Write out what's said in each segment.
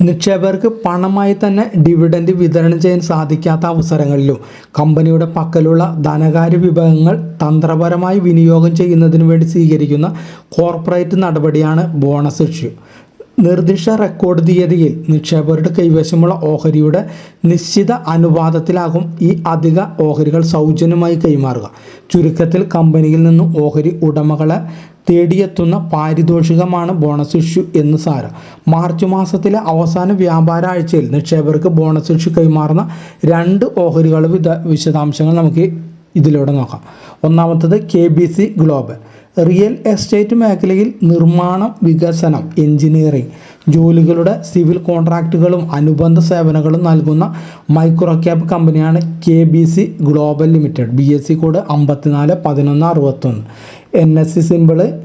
നിക്ഷേപകർക്ക് പണമായി തന്നെ ഡിവിഡൻഡ് വിതരണം ചെയ്യാൻ സാധിക്കാത്ത അവസരങ്ങളിലും കമ്പനിയുടെ പക്കലുള്ള ധനകാര്യ വിഭവങ്ങൾ തന്ത്രപരമായി വിനിയോഗം ചെയ്യുന്നതിന് വേണ്ടി സ്വീകരിക്കുന്ന കോർപ്പറേറ്റ് നടപടിയാണ് ബോണസ് ഇഷ്യൂ നിർദ്ദിഷ്ട റെക്കോർഡ് തീയതിയിൽ നിക്ഷേപകരുടെ കൈവശമുള്ള ഓഹരിയുടെ നിശ്ചിത അനുപാതത്തിലാകും ഈ അധിക ഓഹരികൾ സൗജന്യമായി കൈമാറുക. ചുരുക്കത്തിൽ കമ്പനിയിൽ നിന്നും ഓഹരി ഉടമകളെ തേടിയെത്തുന്ന പാരിതോഷികമാണ് ബോണസ് ഇഷ്യൂ എന്ന് സാരം. മാർച്ച് മാസത്തിലെ അവസാന വ്യാപാര ആഴ്ചയിൽ നിക്ഷേപകർക്ക് ബോണസ് ഇഷ്യൂ കൈമാറുന്ന രണ്ട് ഓഹരികൾ വിശദാംശങ്ങൾ നമുക്ക് ഇതിലൂടെ നോക്കാം. ഒന്നാമത്തത് K B C global real estate മേഖലയിൽ നിർമ്മാണം വികസനം എഞ്ചിനീയറിംഗ്. ജോലികളുടെ സിവിൽ കോൺട്രാക്റ്റുകളും അനുബന്ധ സേവനങ്ങളും നൽകുന്ന മൈക്രോ ക്യാപ് കമ്പനിയാണ് K B C global limited. B S C code അമ്പത്തിനാല് പതിനൊന്ന് അറുപത്തൊന്ന്. N S C symbol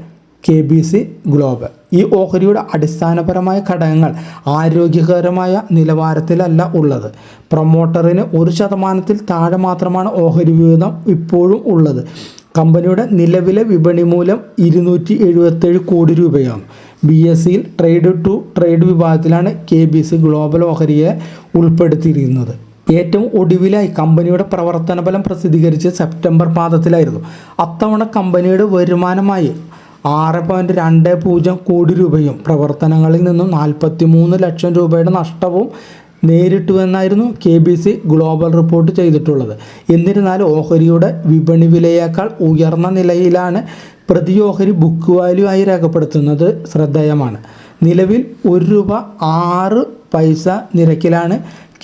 K B C global. ഈ ഓഹരിയുടെ അടിസ്ഥാനപരമായ ഘടകങ്ങൾ ആരോഗ്യകരമായ നിലവാരത്തിലല്ല ഉള്ളത്. പ്രൊമോട്ടറിന് ഒരു ശതമാനത്തിൽ താഴെ മാത്രമാണ് ഓഹരി വിഹിതം ഇപ്പോഴും ഉള്ളത്. കമ്പനിയുടെ നിലവിലെ വിപണി മൂല്യം ഇരുന്നൂറ്റി എഴുപത്തേഴ് കോടി രൂപയാണ് ബി എസ് സിയിൽ ട്രേഡ് ടു ട്രേഡ് വിഭാഗത്തിലാണ് കെ ബി സി ഗ്ലോബൽ ഓഹരിയെ ഉൾപ്പെടുത്തിയിരിക്കുന്നത് ഏറ്റവും ഒടുവിലായി കമ്പനിയുടെ പ്രവർത്തന ഫലം പ്രസിദ്ധീകരിച്ച് സെപ്റ്റംബർ പാദത്തിലായിരുന്നു അത്തവണ കമ്പനിയുടെ വരുമാനമായി ആറ് പോയിന്റ് രണ്ട് പൂജ്യം കോടി രൂപയും പ്രവർത്തനങ്ങളിൽ നിന്നും നാൽപ്പത്തി മൂന്ന് ലക്ഷം രൂപയുടെ നഷ്ടവും നേരിട്ടു എന്നായിരുന്നു K B C global report ചെയ്തിട്ടുള്ളത്. എന്നിരുന്നാലും ഓഹരിയുടെ വിപണി വിലയേക്കാൾ ഉയർന്ന നിലയിലാണ് പ്രതി ഓഹരി ബുക്ക് വാല്യൂ ആയി രേഖപ്പെടുത്തുന്നത് ശ്രദ്ധേയമാണ്. നിലവിൽ ഒരു രൂപ ആറ് പൈസ നിരക്കിലാണ്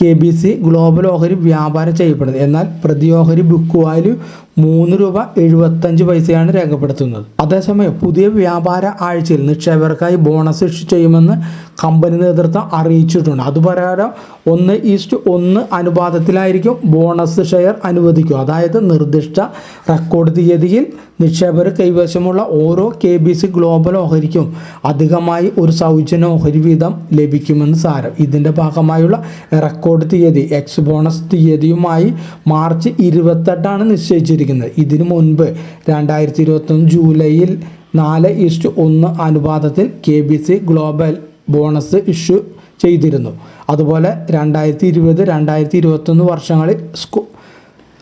കെ ബി സി ഗ്ലോബൽ ഓഹരി വ്യാപാരം ചെയ്യപ്പെടുന്നത്. എന്നാൽ പ്രതിയോഹരി ബുക്ക് വാല്യൂ മൂന്ന് രൂപ എഴുപത്തഞ്ച് പൈസയാണ് രേഖപ്പെടുത്തുന്നത്. അതേസമയം പുതിയ വ്യാപാര ആഴ്ചയിൽ നിക്ഷേപകർക്കായി ബോണസ് ഇഷ്യൂ ചെയ്യുമെന്ന് കമ്പനി നേതൃത്വം അറിയിച്ചിട്ടുണ്ട്. അതുപ്രകാരം ഒന്ന് ഈസ്റ്റ് ഒന്ന് അനുപാതത്തിലായിരിക്കും ബോണസ് ഷെയർ അനുവദിക്കുക. അതായത് നിർദ്ദിഷ്ട റെക്കോർഡ് തീയതിയിൽ നിക്ഷേപകർ കൈവശമുള്ള ഓരോ കെ ബി സി ഗ്ലോബൽ ഓഹരിക്കും അധികമായി ഒരു സൗജന്യ ഓഹരി വീതം ലഭിക്കുമെന്ന് സാരം. ഇതിന്റെ ഭാഗമായുള്ള റെക്കോർഡ് തീയതി എക്സ് ബോണസ് തീയതിയുമായി മാർച്ച് ഇരുപത്തെട്ടാണ് നിശ്ചയിച്ചിരിക്കുന്നത്. ഇതിനു മുൻപ് രണ്ടായിരത്തി ഇരുപത്തൊന്ന് ജൂലൈയിൽ നാല് ഈസ്റ്റ് ഒന്ന് അനുപാതത്തിൽ K B C global bonus issue ചെയ്തിരുന്നു. അതുപോലെ രണ്ടായിരത്തി ഇരുപത് രണ്ടായിരത്തി ഇരുപത്തൊന്ന് വർഷങ്ങളിൽ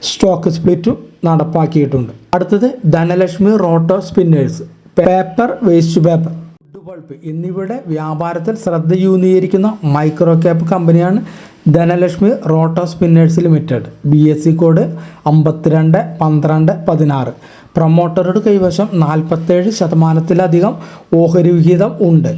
സ്റ്റോക്ക് സ്പ്ലിറ്റും നടപ്പാക്കിയിട്ടുണ്ട്. അടുത്തത് Dhanalakshmi roto spinners paper waste paper wood pulp എന്നിവയുടെ വ്യാപാരത്തിൽ ശ്രദ്ധയൂന്നീകരിക്കുന്ന മൈക്രോ ക്യാപ്പ് കമ്പനിയാണ് Dhanalakshmi roto spinners limited. B S C code അമ്പത്തിരണ്ട് പന്ത്രണ്ട് പതിനാറ്. പ്രൊമോട്ടറുടെ കൈവശം നാൽപ്പത്തേഴ് ശതമാനത്തിലധികം ഓഹരി വിഹിതം ഉണ്ട്.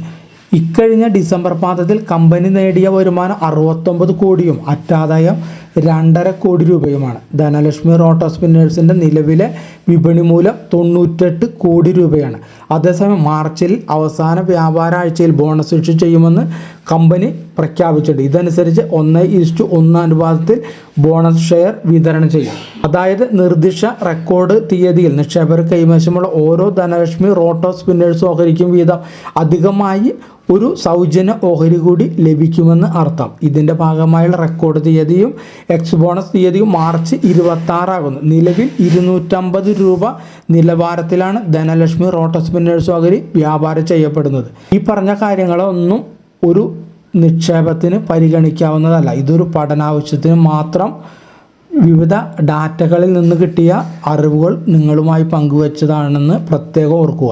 ഇക്കഴിഞ്ഞ ഡിസംബർ പാദത്തിൽ കമ്പനി നേടിയ വരുമാനം അറുപത്തൊമ്പത് കോടിയും അറ്റാദായം രണ്ടര കോടി രൂപയുമാണ്. ധനലക്ഷ്മി റോട്ടോ സ്പിന്നേഴ്സിന്റെ നിലവിലെ വിപണി മൂല്യം തൊണ്ണൂറ്റെട്ട് കോടി രൂപയാണ്. അതേസമയം മാർച്ചിൽ അവസാന വ്യാപാര ആഴ്ചയിൽ ബോണസ് ഇഷ്യൂ ചെയ്യുമെന്ന് കമ്പനി പ്രഖ്യാപിച്ചിട്ടുണ്ട്. ഇതനുസരിച്ച് ഒന്ന് ഈസ്റ്റു ഒന്ന് അനുപാതത്തിൽ ബോണസ് ഷെയർ വിതരണം ചെയ്യും. അതായത് നിർദ്ദിഷ്ട റെക്കോർഡ് തീയതിയിൽ നിക്ഷേപകർ കൈവശമുള്ള ഓരോ ധനലക്ഷ്മി റോട്ടോ സ്പിന്നേഴ്സ് ഓഹരിക്കും വീതം അധികമായി ഒരു സൗജന്യ ഓഹരി കൂടി ലഭിക്കുമെന്ന് അർത്ഥം. ഇതിന്റെ ഭാഗമായുള്ള റെക്കോർഡ് തീയതിയും എക്സ് ബോണസ് തീയതിയും മാർച്ച് ഇരുപത്താറാകുന്നു. നിലവിൽ ഇരുന്നൂറ്റമ്പത് രൂപ നിലവാരത്തിലാണ് ധനലക്ഷ്മി റോട്ടോ സ്പിന്നേഴ്സ് ഓഹരി വ്യാപാരം ചെയ്യപ്പെടുന്നത്. ഈ പറഞ്ഞ കാര്യങ്ങളൊന്നും ഒരു നിക്ഷേപത്തിന് പരിഗണിക്കാവുന്നതല്ല. ഇതൊരു പഠനാവശ്യത്തിന് മാത്രം വിവിധ ഡാറ്റകളിൽ നിന്ന് കിട്ടിയ അറിവുകൾ നിങ്ങളുമായി പങ്കുവച്ചതാണെന്ന് പ്രത്യേകം ഓർക്കുക.